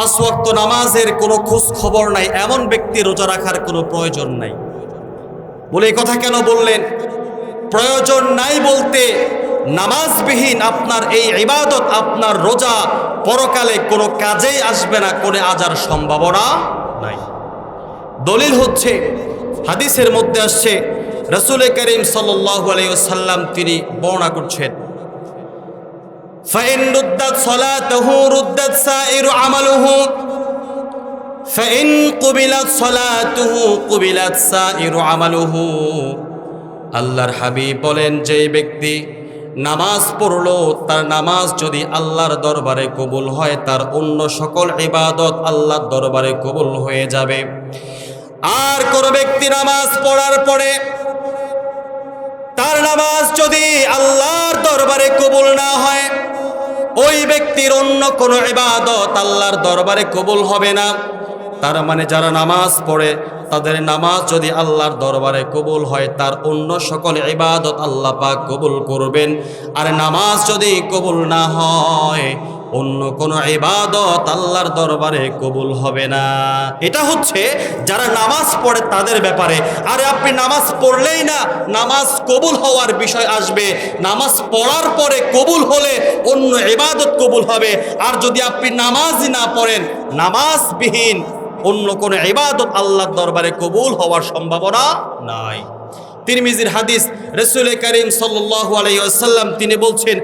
পাঁচ ওয়াক্ত নামাজের কোনো খোঁজ খবর নাই, এমন ব্যক্তি রোজা রাখার কোনো প্রয়োজন নাই। বলে এই কথা কেন বললেন? প্রয়োজন নাই বলতে নামাজবিহীন আপনার এই ইবাদত, আপনার রোজা পরকালে কোনো কাজেই আসবে না, কোনো আজার সম্ভাবনা নাই। দলিল হচ্ছে, হাদিসের মধ্যে আসছে, রসুল করিম সাল্লাহ আলাইসাল্লাম তিনি বর্ণনা করছেন فإن ردت صلاته ردت سائر عمله فإن قبلت صلاته قبلت سائر عمله আল্লাহর হাবিব বলেন যে ব্যক্তি নামাজ পড়লো তার নামাজ যদি আল্লাহর দরবারে কবুল হয় তার অন্য সকল ইবাদত আল্লাহর দরবারে কবুল হয়ে যাবে আর কোন ব্যক্তি নামাজ পড়ার পরে তার নামাজ যদি আল্লাহর দরবারে কবুল না হয় ওই ব্যক্তির অন্য কোনো ইবাদত আল্লাহর দরবারে কবুল হবে না। তার মানে যারা নামাজ পড়ে, তাদের নামাজ যদি আল্লাহর দরবারে কবুল হয়, তার অন্য সকল ইবাদত আল্লাহ পাক কবুল করবেন। আর নামাজ যদি কবুল না হয় অন্য কোনো ইবাদত আল্লাহর দরবারে কবুল হবে না। এটা হচ্ছে যারা নামাজ পড়ে তাদের ব্যাপারে। আরে আপনি নামাজ পড়লেই না, নামাজ কবুল হওয়ার বিষয় আসবে। নামাজ পড়ার পরে কবুল হলে অন্য ইবাদত কবুল হবে। আর যদি আপনি নামাজই না পড়েন, নামাজবিহীন অন্য কোনো ইবাদত আল্লাহর দরবারে কবুল হওয়ার সম্ভাবনা নাই। তিরমিজির হাদিস রসুল করিম সাল্লাল্লাহু আলাইহি তিনি বলছেন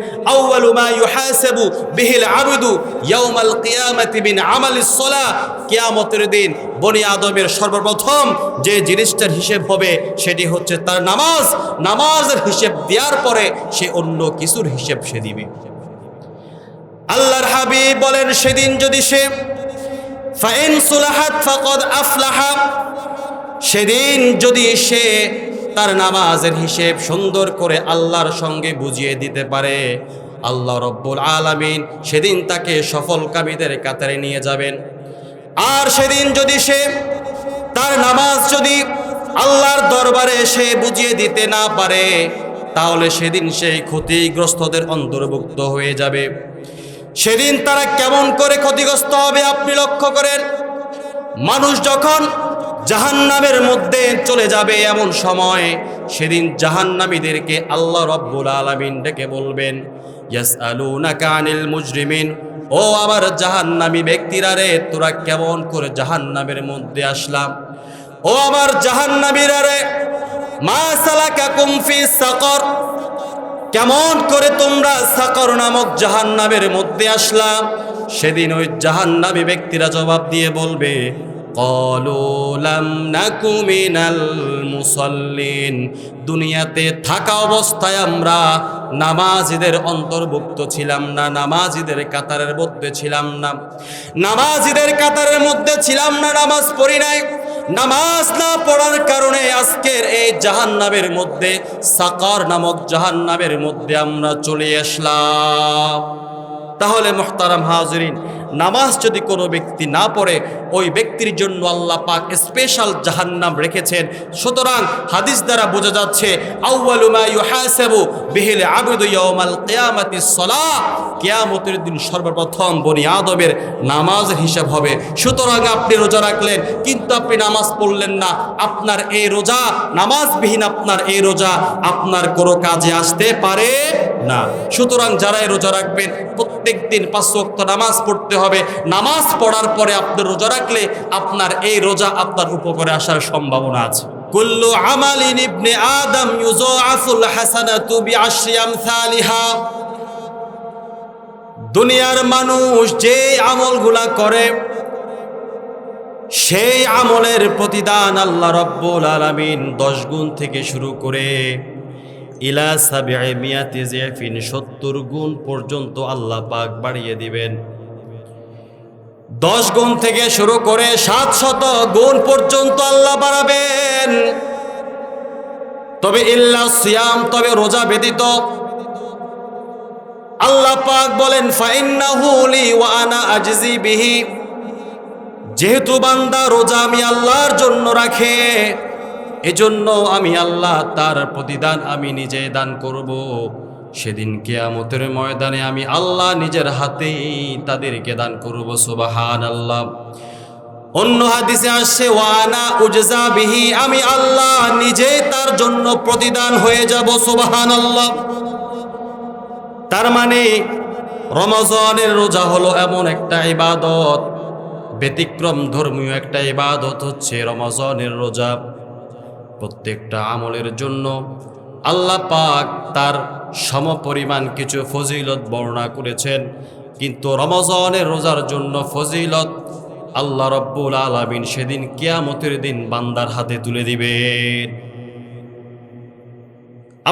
ইউহাসাবু বিহিল আবদু কিয়ামতের দিন বনি আদমের সর্বপ্রথম যে জিনিসটার হিসেব হবে সেটি হচ্ছে তার নামাজ। নামাজের হিসেব দেওয়ার পরে সে অন্য কিছুর হিসেব সে দিবে। আল্লাহর হাবিব বলেন, সেদিন যদি সে ফাইন সুলাহাত আফলাহা, সেদিন যদি সে তার নামাজের হিসেব সুন্দর করে আল্লাহর সঙ্গে বুঝিয়ে দিতে পারে। আল্লাহ রব্বুল আলামিন সেদিন তাকে সফল কামীদের কাতারে নিয়ে যাবেন। আর সেদিন যদি সে তার নামাজ যদি আল্লাহর দরবারে সে বুঝিয়ে দিতে না পারে, তাহলে সেদিন সেই ক্ষতিগ্রস্তদের অন্তর্ভুক্ত হয়ে যাবে। সেদিন তারা কেমন করে ক্ষতিগ্রস্ত হবে আপনি লক্ষ্য করেন? মানুষ যখন জাহান্নামের মধ্যে চলে যাবে এমন সময়। সেদিন জাহান্নামীদেরকে আল্লাহ রব্বুল আলামিন ডেকে বলবেন, ইয়াসআলুনাকা আনিল মুজরিমিন। ও আমার জাহান্নামী ব্যক্তিরা রে, তোরা কেমন করে জাহান্নামের মধ্যে আসলাম? ও আমার জাহান্নামীরা রে, মা সালাকাকুম ফি সাকর। কেমন করে তোমরা সাকর নামক জাহান্নামের মধ্যে আসলাম? সেদিন ওই জাহান্নামী ব্যক্তিরা জবাব দিয়ে বলবে কলু লাম নাকু মুসল্লিন দুনিয়াতে থাকা অবস্থায় আমরা নামাজিদের অন্তর্ভুক্ত ছিলাম না, নামাজিদের কাতারের মধ্যে ছিলাম না। নামাজিদের কাতারের মধ্যে ছিলাম না, নামাজ পড়ি নাই। নামাজ না পড়ার কারণে আজকের এই জাহান নামের মধ্যে, সাকার নামক জাহান নামের মধ্যে আমরা চলে আসলাম। তাহলে মোহতারাম হাজরিন নামাজ যদি কোনো ব্যক্তি না পড়ে, ওই ব্যক্তির জন্য আল্লাহ পাক স্পেশাল জাহান্নাম রেখেছেন। সুতরাং হাদিস দ্বারা বোঝা যাচ্ছে কিয়ামতের দিন সর্বপ্রথম বনি আদমের নামাজের হিসাব হবে। সুতরাং আপনি রোজা রাখলেন, কিন্তু আপনি নামাজ পড়লেন না। আপনার এই রোজা, নামাজবিহীন আপনার এই রোজা, আপনার কোনো কাজে আসতে পারে না। সুতরাং যারাই রোজা রাখবেন প্রত্যেক দিন পাঁচ নামাজ পড়তে হবে। নামাজ পড়ার পরে আপনি রোজা রাখলে আপনার এই রোজা আপনার উপকারে আসার সম্ভাবনা আছে। কুল্লু আমালিন ইবনে আদম ইউজাফুল হাসানাতু বিআশরি আমসালিহা। দুনিয়ার মানুষ যে আমলগুলা করে, সেই আমলের প্রতিদান আল্লাহ রব্বুল আলামিন দশ গুণ থেকে শুরু করে ইলা সাবিআ মিয়াতি জিফিন সত্তর গুণ পর্যন্ত আল্লাহ পাক বাড়িয়ে দিবেন। দশ গুণ থেকে শুরু করে সাত শত গুণ পর্যন্ত আল্লাহ বাড়াবেন। তবে ইল্লা সিয়াম, তবে রোজা ব্যতীত। আল্লাহ পাক বলেন বিহি। যেহেতু বান্দা রোজা আমি আল্লাহর জন্য রাখে, এজন্য আমি আল্লাহ তার প্রতিদান আমি নিজে দান করব। সেদিন কেয়ামতের ময়দানে আমি আল্লাহ নিজের হাতেই তাদেরকে দান করব সুবাহান আল্লাহ অন্য হাদিসে আসছে, ওয়ানা উজজা বিহি আমি আল্লাহ নিজে তার জন্য প্রতিদান হয়ে যাব সুবাহান আল্লাহ তার মানে রমজানের রোজা হলো এমন একটা ইবাদত, ব্যতিক্রম ধর্মীয় একটা ইবাদত হচ্ছে রমজানের রোজা। প্রত্যেকটা আমলের জন্য আল্লাহ পাক তার সমপরিমাণ কিছু ফজিলত বর্ণনা করেছেন। কিন্তু রমজানের রোজার জন্য ফজিলত আল্লাহ রব্বুল আলমিন সেদিন কিয়ামতের দিন বান্দার হাতে তুলে দিবেন।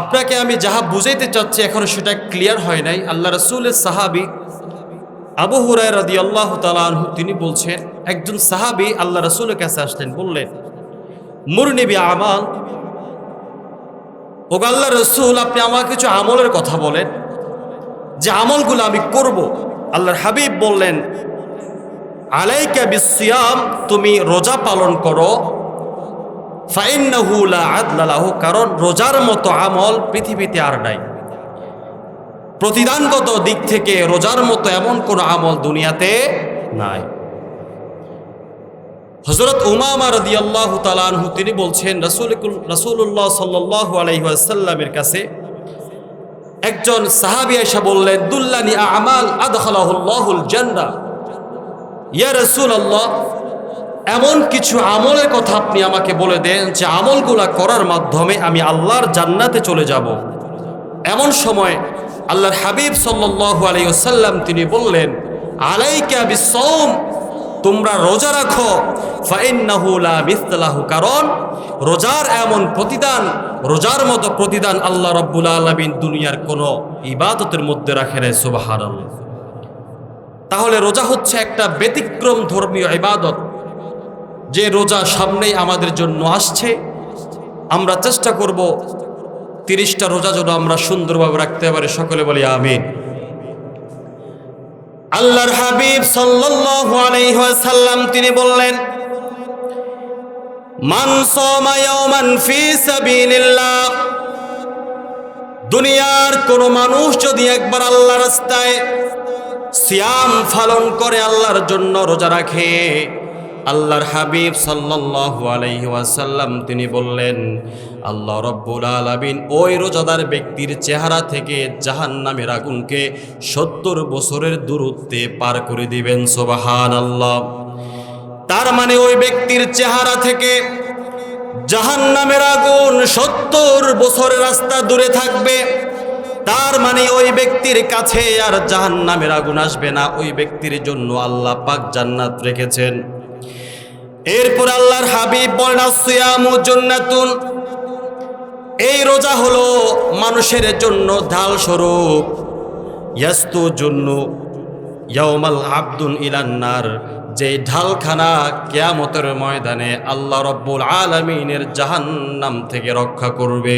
আপনাকে আমি যাহা বুঝাইতে চাচ্ছি এখনও সেটা ক্লিয়ার হয় নাই। আল্লাহ রসুলের সাহাবি আবু হুরাই রাদি আল্লাহ তালু তিনি বলছেন, একজন সাহাবি আল্লাহ রসুলের কাছে আসলেন, বললেন মুরনিবি আমাল ও আল্লাহ রসুল, আপনি আমার কিছু আমলের কথা বলেন। যে আমলগুলো আমি করব, আল্লাহর হাবিব বললেন, আলাইকা বিসিয়াম, তুমি রোজা পালন করো। ফাইন্নাহু লা আদলা লাহু, কারণ রোজার মতো আমল পৃথিবীতে আর নাই। প্রতিদানগত দিক থেকে রোজার মতো এমন কোন আমল দুনিয়াতে নাই। হজরত উমামা রদি আল্লাহ তালানহু তিনি বলছেন রসুল রসুল্লাহ সাল্লাহ আলহিহাসাল্লামের কাছে একজন সাহাবি এসে বললেন, দুল্লানি আমাল আদখালাহুল্লাহুল জান্না ইয়া রসুল আল্লাহ এমন কিছু আমলের কথা আপনি আমাকে বলে দেন যে আমলগুলা করার মাধ্যমে আমি আল্লাহর জান্নাতে চলে যাব। এমন সময় আল্লাহর হাবিব সাল্লাহ আলাইসাল্লাম তিনি বললেন, আলাইকে আলাইকা বিসৌম তোমরা রোজা রাখো। ফাইন্নাহুলা মিস্তালাহু কারণ রোজার এমন প্রতিদান, রোজার মতো প্রতিদান আল্লাহ রব্বুল আলমিন দুনিয়ার কোনো ইবাদতের মধ্যে রাখে নাই সুবাহার তাহলে রোজা হচ্ছে একটা ব্যতিক্রম ধর্মীয় ইবাদত। যে রোজা সামনেই আমাদের জন্য আসছে। আমরা চেষ্টা করব তিরিশটা রোজা যেন আমরা সুন্দরভাবে রাখতে পারি। সকলে বলি আমিন। আল্লাহর হাবিব ওয়াসাল্লাম, তিনি বললেন দুনিয়ার কোন মানুষ যদি একবার আল্লাহর রাস্তায় সিয়াম পালন করে আল্লাহর জন্য রোজা রাখে, আল্লাহর হাবিব সাল্লাল্লাহু আলাইহি ওয়াসাল্লাম, তিনি বললেন আল্লাহ রব্বুল আলামিন ওই রোজাদার ব্যক্তির চেহারা থেকে জাহান্নামের আগুনকে সত্তর বছরের দূরত্বে পার করে দিবেন সোবাহান আল্লাহ তার মানে ওই ব্যক্তির চেহারা থেকে জাহান্নামের আগুন সত্তর বছরের রাস্তা দূরে থাকবে। তার মানে ওই ব্যক্তির কাছে আর জাহান্নামের আগুন আসবে না, ওই ব্যক্তির জন্য আল্লাহ পাক জান্নাত রেখেছেন। এরপর আল্লাহর হাবিব বলেন আসিয়ামু জান্নাতুন। এই রোজা হলো মানুষের জন্য ঢাল স্বরূপ ইয়াস্তু জন্য ইয়াউমাল আব্দুন ইলান্নার যে ঢালখানা কেয়ামতের ময়দানে আল্লাহ রব্বুল আলমিনের জাহান্নাম থেকে রক্ষা করবে।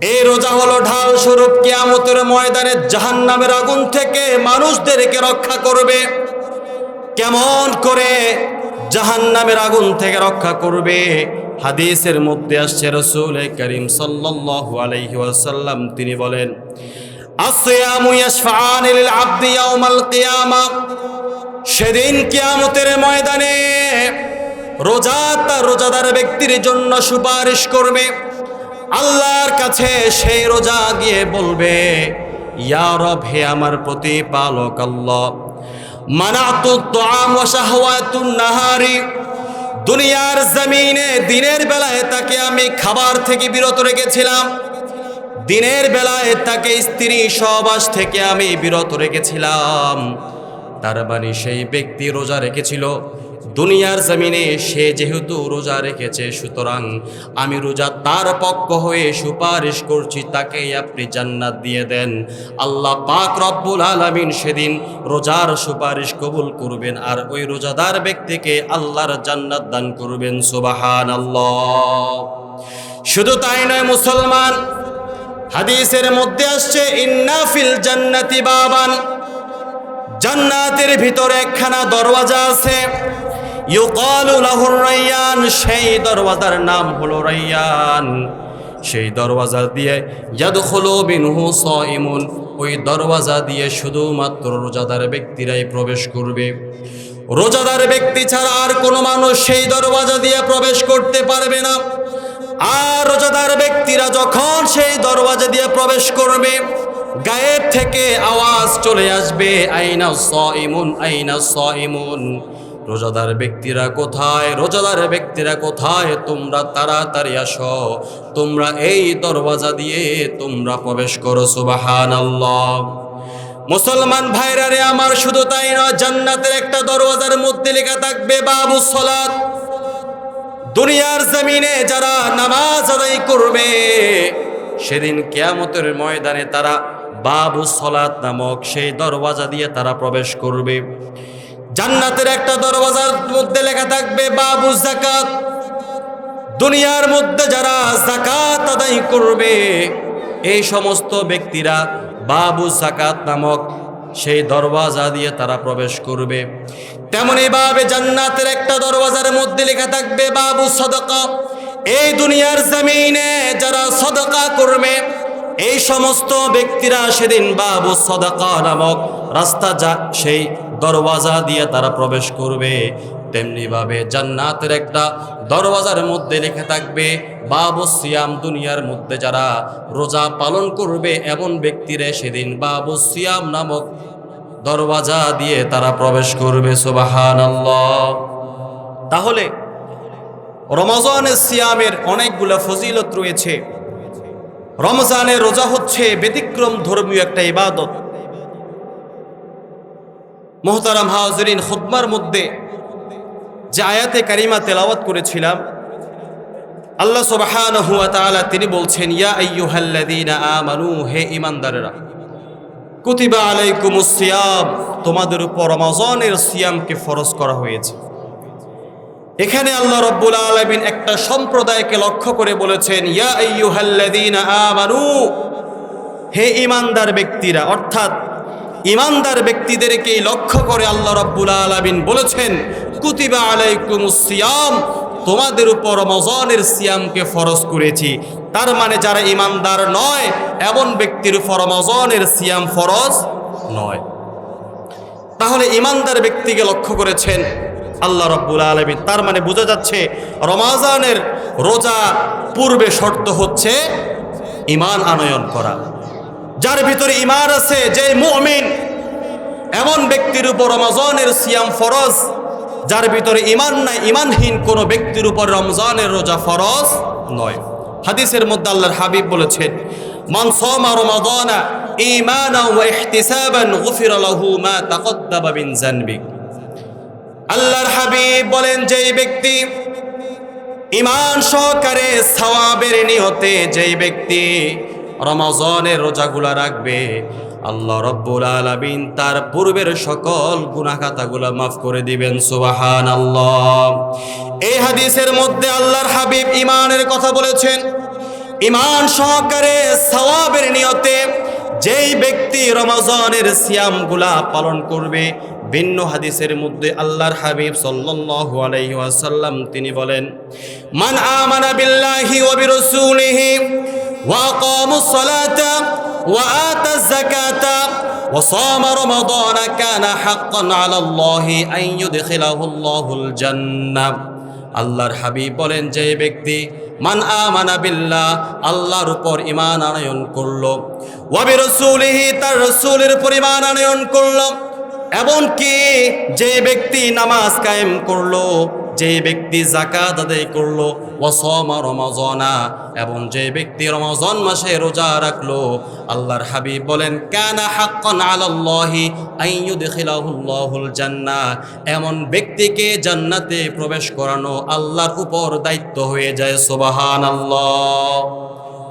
এই রোজা হলো ঢাল স্বরূপ কেয়ামতের ময়দানে জাহান্নামের আগুন থেকে মানুষদেরকে রক্ষা করবে। কেমন করে জাহান্নামের আগুন থেকে রক্ষা করবে? হাদিসের মধ্যে আসছে রসুল করিম ওয়াসাল্লাম, তিনি বলেন সেদিন কিয়ামতের ময়দানে রোজা তার রোজাদার ব্যক্তির জন্য সুপারিশ করবে। আল্লাহর কাছে সেই রোজা গিয়ে বলবে, ইয়া রব, হে আমার প্রতিপালক আল্লাহ মানাতু ওয়া শাহওয়াতুন নাহারি দুনিয়ার জমিনে দিনের বেলায় তাকে আমি খাবার থেকে বিরত রেখেছিলাম। দিনের বেলায় তাকে স্ত্রী সহবাস থেকে আমি বিরত রেখেছিলাম। তার মানে সেই ব্যক্তি রোজা রেখেছিল। দুনিয়ার জমিনে সে যেহেতু রোজা রেখেছে, সুতরাং আমি রোজা তার পক্ষ হয়ে সুপারিশ করছি, তাকে আপনি জান্নাত দিয়ে দেন। আল্লাহ পাক রব্বুল আলামিন সেদিন রোজার সুপারিশ কবুল করবেন আর ওই রোজাদার ব্যক্তিকে আল্লাহর জান্নাত দান করবেন সুবাহান আল্লাহ শুধু তাই নয় মুসলমান, হাদিসের মধ্যে আসছে ইন্নাফিল জান্নাতি বাবান জান্নাতের ভিতরে একখানা দরওয়াজা আছে। রাইয়ান, সেই দরওয়াজার নাম হলো রাইয়ান। সেই দরওয়াজা দিয়ে ইয়াদখুলু মিনহু সাইমুন, ওই দরওয়াজা দিয়ে শুধুমাত্র রোজাদার ব্যক্তিরাই প্রবেশ করবে। রোজাদার ব্যক্তি ছাড়া আর কোনো মানুষ সেই দরওয়াজা দিয়ে প্রবেশ করতে পারবে না। আর রোজাদার ব্যক্তিরা যখন সেই দরওয়াজা দিয়ে প্রবেশ করবে গায়ের থেকে আওয়াজ চলে আসবে, আইনা সাইমুন আইনা সাইমুন। রোজাদার ব্যক্তিরা কোথায়? রোজাদার ব্যক্তিরা কোথায়? তোমরা তাড়াতাড়ি আসো। তোমরা এই দরওয়াজা দিয়ে তোমরা প্রবেশ করো সুবাহান মুসলমান ভাইরা রে, আমার শুধু তাই নয়, জান্নাতের একটা দরওয়াজার মধ্যে লেখা থাকবে, বাবু সলাত। দুনিয়ার জমিনে যারা নামাজ আদায় করবে, সেদিন কেয়ামতের ময়দানে তারা বাবু সলাত নামক সেই দরওয়াজা দিয়ে তারা প্রবেশ করবে। জান্নাতের একটা দরওয়াজার মধ্যে লেখা থাকবে, বাবু জাকাত দুনিয়ার মধ্যে যারা জাকাত আদায় করবে, এই সমস্ত ব্যক্তিরা বাবু জাকাত নামক সেই দরওয়াজা দিয়ে তারা প্রবেশ করবে। তেমনি ভাবে জান্নাতের একটা দরওয়াজার মধ্যে লেখা থাকবে, বাবু সদকা। এই দুনিয়ার জমিনে যারা সদকা করবে, এই সমস্ত ব্যক্তিরা সেদিন বাবু সদকা নামক রাস্তা যা সেই দরওয়াজা দিয়ে তারা প্রবেশ করবে। তেমনিভাবে জান্নাতের একটা দরওয়াজার মধ্যে লেখা থাকবে, বাবু সিয়াম দুনিয়ার মধ্যে যারা রোজা পালন করবে, এমন ব্যক্তিরা সেদিন বাবু সিয়াম নামক দরওয়াজা দিয়ে তারা প্রবেশ করবে। সুবাহান তাহলে রমজানের সিয়ামের অনেকগুলো ফজিলত রয়েছে। রমজানের রোজা হচ্ছে ব্যতিক্রম ধর্মীয় একটা ইবাদত। মোহতারাম হাজরিন খুদ্মার মধ্যে যে আয়াতে কারিমা তেলাওয়াত করেছিলাম, আল্লাহ তাআলা তিনি বলছেন, ইয়া হে কুতিবা তোমাদের উপর রমজানের সিয়ামকে ফরজ করা হয়েছে। এখানে আল্লাহ রব্বুল আলামিন একটা সম্প্রদায়কে লক্ষ্য করে বলেছেন, ইয়া আইয়ুহাল্লাযীনা আমানু, হে ঈমানদার ব্যক্তিরা, অর্থাৎ ইমানদার ব্যক্তিদেরকে লক্ষ্য করে আল্লাহ রব্বুল আলামিন বলেছেন, কুতিবা আলাইকুমুস সিয়াম তোমাদের উপর রমজানের সিয়ামকে ফরজ করেছি। তার মানে যারা ইমানদার নয়, এমন ব্যক্তির উপর রমজানের সিয়াম ফরজ নয়। তাহলে ইমানদার ব্যক্তিকে লক্ষ্য করেছেন আল্লাহ রব্বুল আলমিন। তার মানে বোঝা যাচ্ছে, রমাজানের রোজা পূর্বে শর্ত হচ্ছে ইমান আনয়ন করা। যার ভিতরে ইমান আছে, যে মুমিন, এমন ব্যক্তির উপর রমজানের সিয়াম ফরজ, যার ভিতরে ইমান নাই ইমানহীন কোনো ব্যক্তির উপর রমজানের রোজা ফরজ নয়। হাদিসের মধ্যে আল্লাহর হাবিব বলেছেন, মান সামা রমাদানা ঈমানা ওয়া ইহতিসাবান গুফিরা লাহু মা তাকদ্দামা মিন জানবি আল্লাহর হাবিব বলেন যে ব্যক্তি ইমান সহকারে সওয়াবের নিয়তে, যেই ব্যক্তি রমজানের রোজাগুলা রাখবে। আল্লাহ রব্বুল আলামিন তার পূর্বের সকল গুনাখাতাগুলা মাফ করে দিবেন সুবাহান আল্লাহ এই হাদিসের মধ্যে আল্লাহর হাবিব ইমানের কথা বলেছেন। ইমান সহকারে সওয়াবের নিয়তে যেই ব্যক্তি রমজানের সিয়ামগুলা পালন করবে, ভিন্ন হাদিসের মধ্যে আল্লাহর হাবিব সাল্লাল্লাহু আলাইহি ওয়াসাল্লাম তিনি বলেন, মান আমানা বিল্লাহি ওয়া বিরাসূলিহি সালাতা ওয়া আতাজ যাকাতা ওয়া সামা রমাদানা কানা হাক্কান আলাল্লাহি আন ইউদখিলাহু আল্লাহুল জান্নাহ আল্লাহর হাবিব বলেন, যে ব্যক্তি মান আমানা বিল্লাহ, আল্লাহর উপর ইমান আনয়ন করল ওয়াবি রসুলিহি তার রসুলের উপর ইমান আনয়ন করল, এমনকি যে ব্যক্তি নামাজ কায়েম করল যে ব্যক্তি জাকাত আদায় করল ওয়াসমা রমাজনা, এবং যে ব্যক্তি রমজান মাসে রোজা রাখল, আল্লাহর হাবিব বলেন, কানা হাক্কান আলাল্লাহি আইয়ুদখিলাহুল্লাহুল জান্নাহ। এমন ব্যক্তিকে জান্নাতে প্রবেশ করানো আল্লাহর উপর দায়িত্ব হয়ে যায়, সুবহানাল্লাহ।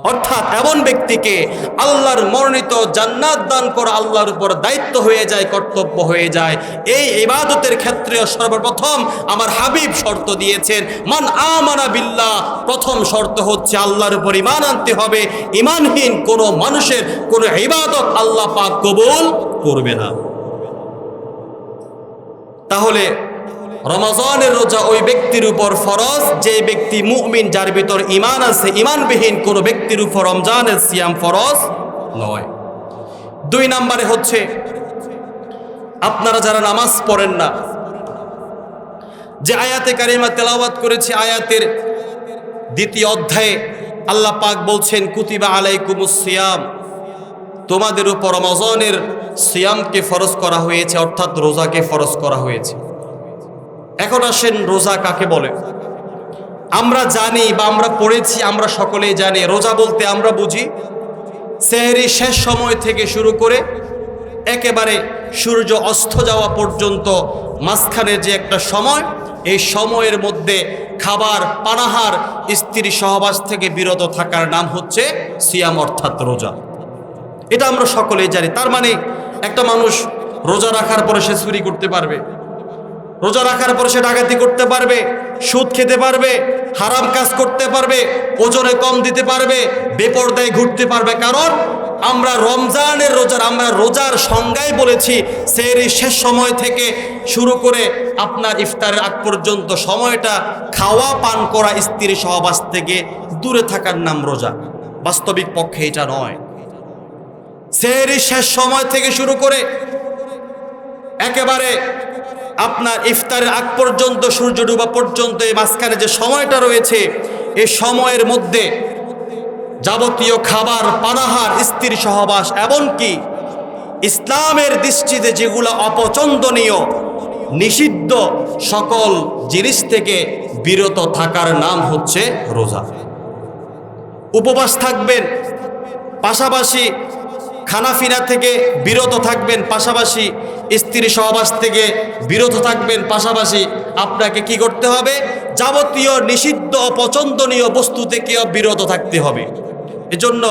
অর্থাৎ এমন ব্যক্তিকে আল্লাহর মনোনীত জান্নাত দান করা আল্লাহর উপর দায়িত্ব হয়ে যায়, কর্তব্য হয়ে যায়। এই ইবাদতের ক্ষেত্রে সর্বপ্রথম আমার হাবিব শর্ত দিয়েছেন, মান আমানা বিল্লাহ প্রথম শর্ত হচ্ছে আল্লাহর উপর ইমান আনতে হবে। ইমানহীন কোনো মানুষের কোনো ইবাদত আল্লাহ পাক কবুল করবে না। তাহলে রমজানের রোজা ওই ব্যক্তির উপর ফরজ, যে ব্যক্তি মুমিন, যার ভিতর ইমান আছে ইমানবিহীন কোনো ব্যক্তির উপর রমজানের সিয়াম ফরজ নয়। দুই নম্বরে হচ্ছে, আপনারা যারা নামাজ পড়েন না, যে আয়াতে কারিমা তেলাওয়াত করেছি, আয়াতের দ্বিতীয় অধ্যায়ে আল্লাহ পাক বলছেন, কুতিবা আলাইকুমুস সিয়াম। তোমাদের উপর রমজানের সিয়ামকে ফরজ করা হয়েছে, অর্থাৎ রোজাকে ফরজ করা হয়েছে। এখন আসেন, রোজা কাকে বলে? আমরা জানি বা আমরা পড়েছি, আমরা সকলেই জানি, রোজা বলতে আমরা বুঝি, সেহরি শেষ সময় থেকে শুরু করে একেবারে সূর্য অস্ত যাওয়া পর্যন্ত মাঝখানে যে একটা সময়, এই সময়ের মধ্যে খাবার পানাহার স্ত্রী সহবাস থেকে বিরত থাকার নাম হচ্ছে সিয়াম অর্থাৎ রোজা। এটা আমরা সকলেই জানি। তার মানে একটা মানুষ রোজা রাখার পরে সে চুরি করতে পারবে। রোজা রাখার পরে সে ডাকাতি করতে পারবে, সুদ খেতে পারবে, হারাম কাজ করতে পারবে, ওজনে কম দিতে পারবে, বেপরদায় ঘুরতে পারবে। কারণ আমরা রমজানের রোজার আমরা রোজার সংজ্ঞায় বলেছি সেই শেষ সময় থেকে শুরু করে আপনার ইফতারের আগ পর্যন্ত সময়টা খাওয়া, পান করা, স্ত্রী সহবাস থেকে দূরে থাকার নাম রোজা। বাস্তবিক পক্ষে এটা নয়। সেহরি শেষ সময় থেকে শুরু করে একেবারে আপনার ইফতারের আগ পর্যন্ত, সূর্য ডুবা পর্যন্ত, এই মাঝখানে যে সময়টা রয়েছে এই সময়ের মধ্যে যাবতীয় খাবার, পানাহার স্ত্রী সহবাস, এমনকি ইসলামের দৃষ্টিতে যেগুলো অপচন্দনীয়, নিষিদ্ধ সকল জিনিস থেকে বিরত থাকার নাম হচ্ছে রোজা। উপবাস থাকবেন, পাশাপাশি খানাফিনা থেকে বিরত থাকবেন, পাশাপাশি স্ত্রী সহবাস থেকে বিরত থাকবেন, পাশাপাশি আপনাকে কি করতে হবে? যাবতীয় নিষিদ্ধ অপছন্দনীয় বস্তু থেকেও বিরত থাকতে হবে। এজন্য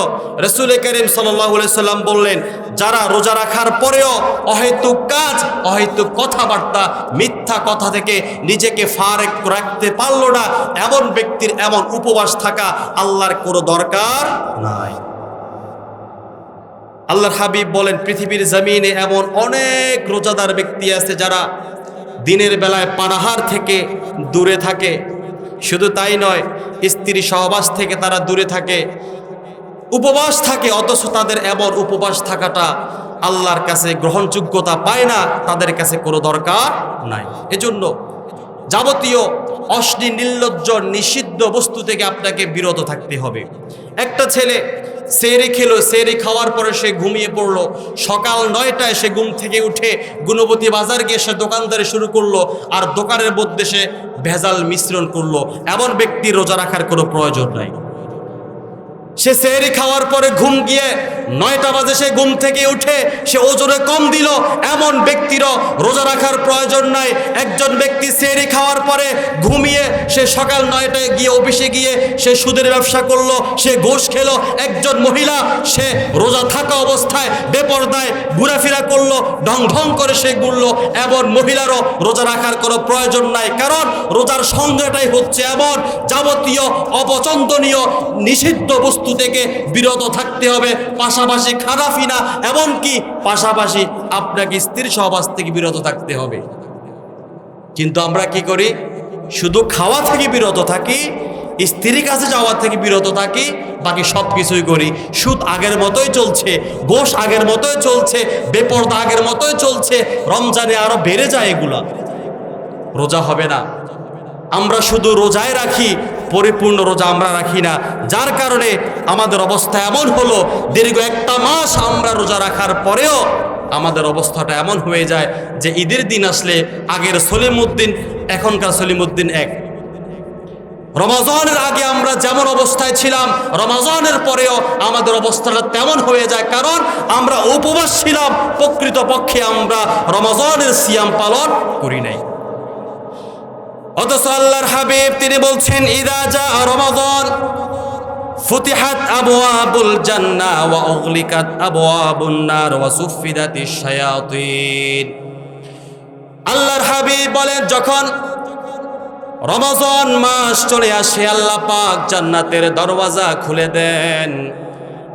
রসুল করিম সাল্লাম বললেন, যারা রোজা রাখার পরেও অহেতুক কাজ, অহেতুক কথাবার্তা, মিথ্যা কথা থেকে নিজেকে ফারেক রাখতে পারল না, এমন ব্যক্তির এমন উপবাস থাকা আল্লাহর কোনো দরকার নাই। আল্লাহর হাবিব বলেন, পৃথিবীর জমিনে এমন অনেক রোজাদার ব্যক্তি আছে যারা দিনের বেলায় পানাহার থেকে দূরে থাকে। শুধু তাই নয়, স্ত্রী সহবাস থেকে তারা দূরে থাকে, উপবাস থাকে, অথচ তাদের এমন উপবাস থাকাটা আল্লাহর কাছে গ্রহণযোগ্যতা পায় না, তাদের কাছে কোনো দরকার নাই। এজন্য যাবতীয় অশ্লীল, নির্লজ্জ, নিষিদ্ধ বস্তু থেকে আপনাকে বিরত থাকতে হবে। একটা ছেলে সেরি খেলো, সেরি খাওয়ার পরে সে ঘুমিয়ে পড়ল। সকাল নয়টায় সে ঘুম থেকে উঠে গুণবতী বাজার গিয়ে সে দোকানদারি শুরু করল আর দোকানের মধ্যে সে ভেজাল মিশ্রণ করল। এমন ব্যক্তি রোজা রাখার কোনো প্রয়োজন নাই। সে সেহরি খাওয়ার পরে ঘুম গিয়ে নয়টা বাজে সে ঘুম থেকে উঠে সে ওজনে কম দিল। এমন ব্যক্তিরও রোজা রাখার প্রয়োজন নাই। একজন ব্যক্তি সেহরি খাওয়ার পরে ঘুমিয়ে সে সকাল নয়টায় গিয়ে অফিসে গিয়ে সে সুদের ব্যবসা করল, সে গোশ খেলো। একজন মহিলা সে রোজা থাকা অবস্থায় বেপরদায় ঘোরাফেরা করল, ঢং ঢং করে সে ঘুরলো। এমন মহিলারও রোজা রাখার কোনো প্রয়োজন নাই। কারণ রোজার সংজ্ঞাটাই হচ্ছে এমন যাবতীয়, অপচন্দনীয়, নিষিদ্ধ বস্তু থেকে বিরত থাকতে হবে, পাশাপাশি খারাফিনা এমনকি পাশাপাশি আপনাকে স্ত্রীর সহবাস থেকে বিরত থাকতে হবে। কিন্তু আমরা কি করি? শুধু খাওয়া থেকে বিরত থাকি, স্ত্রীর কাছে যাওয়া থেকে বিরত থাকি, বাকি সব কিছুই করি। সুদ আগের মতোই চলছে, গোশ আগের মতোই চলছে, বেপর্দা আগের মতোই চলছে, রমজানে আরও বেড়ে যায় এগুলা। রোজা হবে না। আমরা শুধু রোজায় রাখি, পরিপূর্ণ রোজা আমরা রাখি না। যার কারণে আমাদের অবস্থা এমন হলো, দীর্ঘ একটা মাস আমরা রোজা রাখার পরেও আমাদের অবস্থাটা এমন হয়ে যায় যে ঈদের দিন আসলে আগের সলিমুদ্দিন, এখনকার সলিমুদ্দিন এক। রমাজানের আগে আমরা যেমন অবস্থায় ছিলাম, রমাজানের পরেও আমাদের অবস্থাটা তেমন হয়ে যায় কারণ আমরা উপবাস ছিলাম, প্রকৃতপক্ষে আমরা রমাজানের সিয়াম পালন করি নাই। অথচ আল্লাহর হাবিব তিনি বলছেন যা রমাদান, ফুতিহাত আবওয়াবুল জান্নাহ ওয়া উগলিকাত আবওয়াবুন নার ওয়া সুফিদাতিশ শায়াতিন। আল্লাহর হাবিব বলেন, যখন রমজান মাস চলে আসে, আল্লাহ পাক জান্নাতের দরওয়াজা খুলে দেন।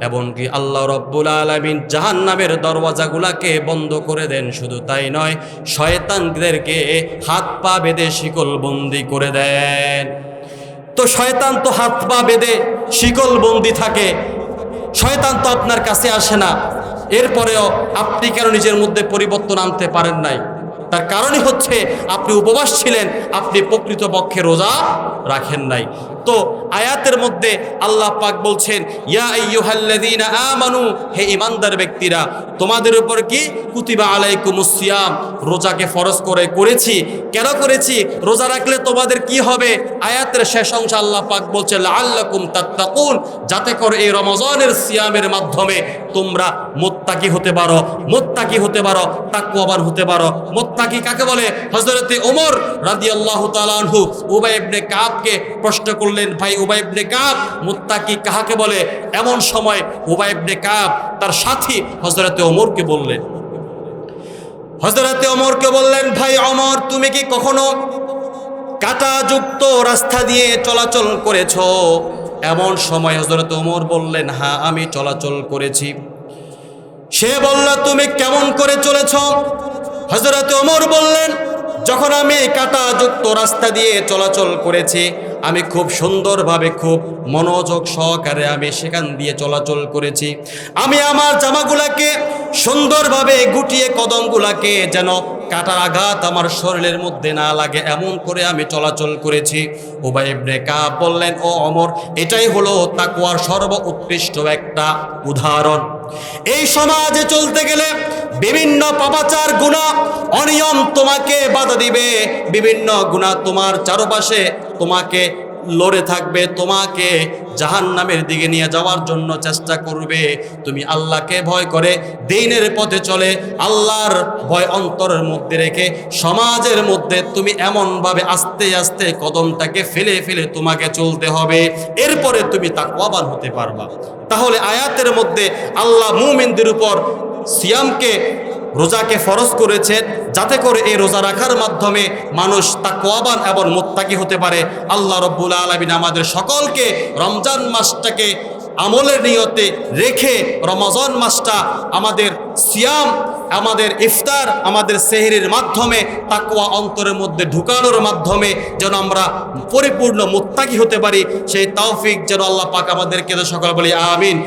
এমনকি আল্লাহ রব্বুল আলমিন জাহান্নামের দরওয়াজাগুলাকে বন্ধ করে দেন, শুধু তাই নয়, শয়তানদেরকে হাত পা বেঁধে শিকল বন্দি করে দেন। তো শয়তান তো হাত পা বেঁধে শিকল বন্দি থাকে, শয়তান তো আপনার কাছে আসে না। এরপরেও আপনি কেন নিজের মধ্যে পরিবর্তন আনতে পারেন নাই? তার কারণই হচ্ছে আপনি উপবাস ছিলেন, আপনি প্রকৃতপক্ষে রোজা রাখেন নাই। তো আয়াতের মধ্যে আল্লাহ পাক বলছেন, ইয়া আমানু হে ইমানদার ব্যক্তিরা, তোমাদের উপর কি কুতিবা আলাইকুমুস সিয়াম রোজাকে ফরজ করে করেছি কেন করেছি রোজা রাখলে তোমাদের কি হবে আয়াতের শেষ অংশ আল্লাহ পাক বলছে লাআল্লাকুম তাত্তাকুন যাতে করে এই রমজানের সিয়ামের মাধ্যমে তোমরা মোত্তাকি হতে পারো, মোত্তাকি হতে পারো, তাকওয়াবান হতে পারো মোত্তাকি কাকে বলে? হযরতে ওমর রাদিয়াল্লাহু তাআলা আনহু। উবাই ইবনে কাবকে প্রশ্ন করলেন, ভাই উবাই ইবনে কাব, মোত্তাকি কাহাকে বলে? এমন সময় উবাই ইবনে কাব তার সাথী হযরতে ওমরকে বললেন। হযরতে ওমরকে বললেন, ভাই ওমর, তুমি কি কখনো কাঁটাযুক্ত রাস্তা দিয়ে চলাচল করেছ? এমন সময় হজরত ওমর বললেন হ্যাঁ আমি চলাচল করেছি। সে বলল, তুমি কেমন করে চলেছ? হজরত অমর বললেন যখন আমি কাঁটাযুক্ত রাস্তা দিয়ে চলাচল করেছি আমি খুব সুন্দরভাবে, খুব মনোযোগ সহকারে আমি সেখান দিয়ে চলাচল করেছি। আমি আমার জামাগুলাকে সুন্দরভাবে গুটিয়ে, কদমগুলাকে যেন কাটার আঘাত আমার শরীরের মধ্যে না লাগে, এমন করে আমি চলাচল করেছি। উবাই ইবনে কাব বললেন, ও অমর, এটাই হলো তাকুয়ার সর্ব উৎকৃষ্ট একটা উদাহরণ। এই সমাজে চলতে গেলে বিভিন্ন পাপাচার গুণা অনিয়ম তোমাকে বাধা দিবে। বিভিন্ন গুণা তোমার চারপাশে তোমাকে লড়ে থাকবে, তোমাকে জাহান নামের দিকে নিয়ে যাওয়ার জন্য চেষ্টা করবে। তুমি আল্লাহকে ভয় করে, দিনের পথে চলে, আল্লাহর ভয় অন্তরের মধ্যে রেখে, সমাজের মধ্যে তুমি এমনভাবে আস্তে আস্তে কদমটাকে ফেলে ফেলে তোমাকে চলতে হবে। এরপরে তুমি তাকওয়াবান হতে পারবা। তাহলে আয়াতের মধ্যে আল্লাহ মুমিনদের উপর সিয়ামকে রোজাকে ফরজ করেছেন যাতে করে এই রোজা রাখার মাধ্যমে মানুষ তাকওয়াবান এবং মোত্তাকি হতে পারে। আল্লাহ রব্বুল আলমিন আমাদের সকলকে রমজান মাসটাকে আমলের নিয়তে রেখে রমজান মাসটা আমাদের সিয়াম, আমাদের ইফতার, আমাদের সেহরির মাধ্যমে, তাকওয়া অন্তরের মধ্যে ঢুকানোর মাধ্যমে যেন আমরা পরিপূর্ণ মোত্তাকি হতে পারি। সেই তৌফিক যেন আল্লাহ পাক আমাদেরকে সকল বলি, আমিন।